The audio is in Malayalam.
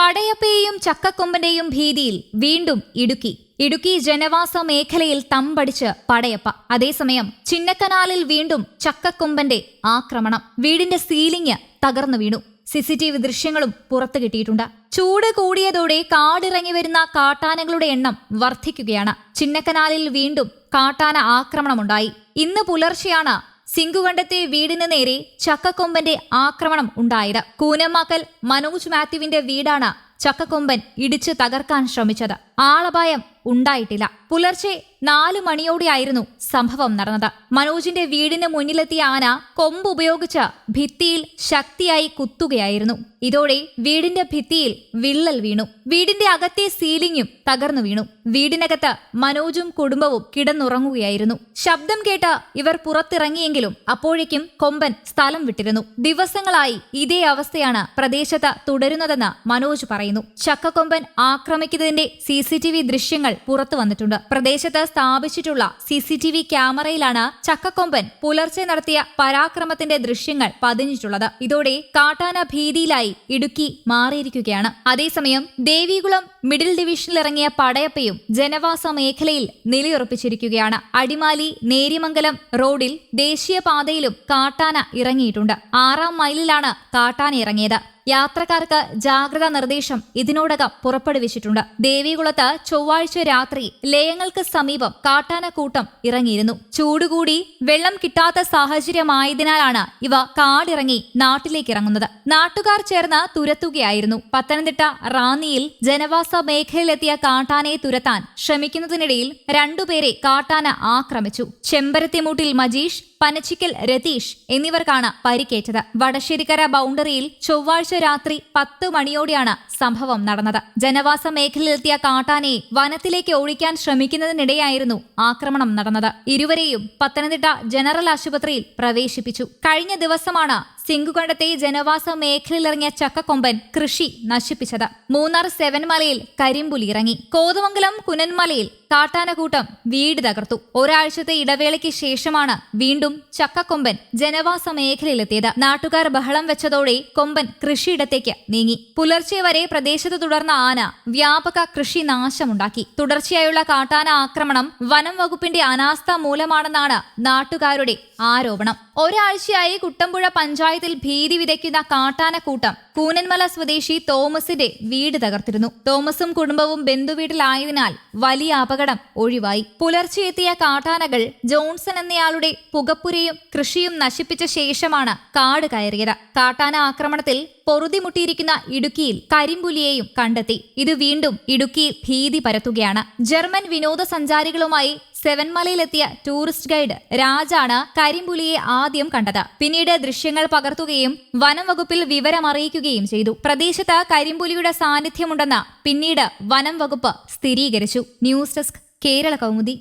പടയപ്പയെയും ചക്കക്കൊമ്പന്റെയും ഭീതിയിൽ വീണ്ടും ഇടുക്കി. ഇടുക്കി ജനവാസ മേഖലയിൽ തമ്പടിച്ച് പടയപ്പ. അതേസമയം ചിന്നക്കനാലിൽ വീണ്ടും ചക്കക്കൊമ്പന്റെ ആക്രമണം. വീടിന്റെ സീലിംഗ് തകർന്നു വീണു. സിസിടിവി ദൃശ്യങ്ങളും പുറത്തു കിട്ടിയിട്ടുണ്ട്. ചൂട് കൂടിയതോടെ കാടിറങ്ങി വരുന്ന കാട്ടാനകളുടെ എണ്ണം വർദ്ധിക്കുകയാണ്. ചിന്നക്കനാലിൽ വീണ്ടും കാട്ടാന ആക്രമണമുണ്ടായി. ഇന്ന് പുലർച്ചെയാണ് സിംഗുകണ്ടത്തെ വീടിന് നേരെ ചക്കക്കൊമ്പന്റെ ആക്രമണം ഉണ്ടായത്. കൂനമാക്കൽ മനോജ് മാത്യുവിന്റെ വീടാണ് ചക്കക്കൊമ്പൻ ഇടിച്ചു തകർക്കാൻ ശ്രമിച്ചത്. ആളപായം ഉണ്ടായിട്ടില്ല. പുലർച്ചെ നാല് മണിയോടെയായിരുന്നു സംഭവം നടന്നത്. മനോജിന്റെ വീടിന് മുന്നിലെത്തിയ ആന കൊമ്പ് ഉപയോഗിച്ച് ഭിത്തിയിൽ ശക്തിയായി കുത്തുകയായിരുന്നു. ഇതോടെ വീടിന്റെ ഭിത്തിയിൽ വിള്ളൽ വീണു. വീടിന്റെ അകത്തെ സീലിംഗും തകർന്നു വീണു. വീടിനകത്ത് മനോജും കുടുംബവും കിടന്നുറങ്ങുകയായിരുന്നു. ശബ്ദം കേട്ട് ഇവർ പുറത്തിറങ്ങിയെങ്കിലും അപ്പോഴേക്കും കൊമ്പൻ സ്ഥലം വിട്ടിരുന്നു. ദിവസങ്ങളായി ഇതേ അവസ്ഥയാണ് പ്രദേശത്ത് തുടരുന്നതെന്ന് മനോജ് പറയുന്നു. ചക്കക്കൊമ്പൻ ആക്രമിക്കുന്നതിന്റെ സി സി ടി വി ദൃശ്യങ്ങൾ പുറത്തു വന്നിട്ടുണ്ട്. പ്രദേശത്ത് സ്ഥാപിച്ചിട്ടുള്ള സി സി ടി വി ക്യാമറയിലാണ് ചക്കക്കൊമ്പൻ പുലർച്ചെ നടത്തിയ പരാക്രമത്തിന്റെ ദൃശ്യങ്ങൾ പതിഞ്ഞിട്ടുള്ളത്. ഇതോടെ കാട്ടാന ഭീതിയിലായി ഇടുക്കി മാറിയിരിക്കുകയാണ്. അതേസമയം ദേവികുളം മിഡിൽ ഡിവിഷനിൽ ഇറങ്ങിയ പടയപ്പയും ജനവാസ മേഖലയിൽ നിലയുറപ്പിച്ചിരിക്കുകയാണ്. അടിമാലി നേര്യമംഗലം റോഡിൽ ദേശീയപാതയിലും കാട്ടാന ഇറങ്ങിയിട്ടുണ്ട്. ആറാം മൈലിലാണ് കാട്ടാന ഇറങ്ങിയത്. യാത്രക്കാർക്ക് ജാഗ്രതാ നിർദ്ദേശം ഇതിനോടകം പുറപ്പെടുവിച്ചിട്ടുണ്ട്. ദേവികുളത്ത് ചൊവ്വാഴ്ച രാത്രി ലയങ്ങൾക്ക് സമീപം കാട്ടാനക്കൂട്ടം ഇറങ്ങിയിരുന്നു. ചൂടുകൂടി വെള്ളം കിട്ടാത്ത സാഹചര്യമായതിനാലാണ് ഇവ കാടിറങ്ങി നാട്ടിലേക്ക് ഇറങ്ങുന്നത്. നാട്ടുകാർ ചേർന്ന് തുരത്തുകയായിരുന്നു. പത്തനംതിട്ട റാന്നിയിൽ ജനവാസ മേഖലയിലെത്തിയ കാട്ടാനയെ തുരത്താൻ ശ്രമിക്കുന്നതിനിടയിൽ രണ്ടുപേരെ കാട്ടാന ആക്രമിച്ചു. ചെമ്പരത്തിമൂട്ടിൽ മജീഷ് പനച്ചിക്കൽ രതീഷ് എന്നിവർക്കാണ് പരിക്കേറ്റത്. വടശ്ശേരിക്കര ബൗണ്ടറിയിൽ ചൊവ്വാഴ്ച രാത്രി പത്ത് മണിയോടെയാണ് സംഭവം നടന്നത്. ജനവാസ മേഖലയിലെത്തിയ കാട്ടാനയെ വനത്തിലേക്ക് ഓടിക്കാൻ ശ്രമിക്കുന്നതിനിടെയായിരുന്നു ആക്രമണം നടന്നത്. ഇരുവരെയും പത്തനംതിട്ട ജനറൽ ആശുപത്രിയിൽ പ്രവേശിപ്പിച്ചു. കഴിഞ്ഞ ദിവസമാണ് സിംഗുകണ്ടത്തെ ജനവാസ മേഖലയിലിറങ്ങിയ ചക്കക്കൊമ്പൻ കൃഷി നശിപ്പിച്ചത്. മൂന്നാർ സെവൻമലയിൽ കരിമ്പുലി ഇറങ്ങി. കോതമംഗലം കുനന്മലയിൽ കാട്ടാനക്കൂട്ടം വീട് തകർത്തു. ഒരാഴ്ചത്തെ ഇടവേളയ്ക്ക് ശേഷമാണ് വീണ്ടും ചക്കക്കൊമ്പൻ ജനവാസ മേഖലയിലെത്തിയത്. നാട്ടുകാർ ബഹളം വെച്ചതോടെ കൊമ്പൻ കൃഷിയിടത്തേക്ക് നീങ്ങി. പുലർച്ചെ വരെ പ്രദേശത്ത് തുടർന്ന ആന വ്യാപക കൃഷി നാശമുണ്ടാക്കി. തുടർച്ചയായുള്ള കാട്ടാന ആക്രമണം വനം വകുപ്പിന്റെ അനാസ്ഥ മൂലമാണെന്നാണ് നാട്ടുകാരുടെ ആരോപണം. ഒരാഴ്ചയായി കുട്ടമ്പുഴ പഞ്ചായത്തിൽ ഭീതി വിതയ്ക്കുന്ന കാട്ടാനക്കൂട്ടം കൂനന്മല സ്വദേശി തോമസിന്റെ വീട് തകർത്തിരുന്നു. തോമസും കുടുംബവും ബന്ധുവീട്ടിലായതിനാൽ വലിയ അപകടം ഒഴിവായി. പുലർച്ചെ എത്തിയ കാട്ടാനകൾ ജോൺസൺ എന്നയാളുടെ പുകപ്പുരയും കൃഷിയും നശിപ്പിച്ച ശേഷമാണ് കാട് കയറിയത്. കാട്ടാന ആക്രമണത്തിൽ പൊറുതിമുട്ടിയിരിക്കുന്ന ഇടുക്കിയിൽ കരിമ്പുലിയെയും കണ്ടെത്തി. ഇത് വീണ്ടും ഇടുക്കിയിൽ ഭീതി പരത്തുകയാണ്. ജർമ്മൻ വിനോദസഞ്ചാരികളുമായി സെവൻമലയിലെത്തിയ ടൂറിസ്റ്റ് ഗൈഡ് രാജാണ് കരിമ്പുലിയെ ആദ്യം കണ്ടത്. പിന്നീട് ദൃശ്യങ്ങൾ പകർത്തുകയും വനം വകുപ്പിൽ വിവരമറിയിക്കുകയും ചെയ്തു. പ്രദേശത്ത് കരിമ്പുലിയുടെ സാന്നിധ്യമുണ്ടെന്ന് പിന്നീട് വനം വകുപ്പ് സ്ഥിരീകരിച്ചു. News desk Kerala Kaumudi.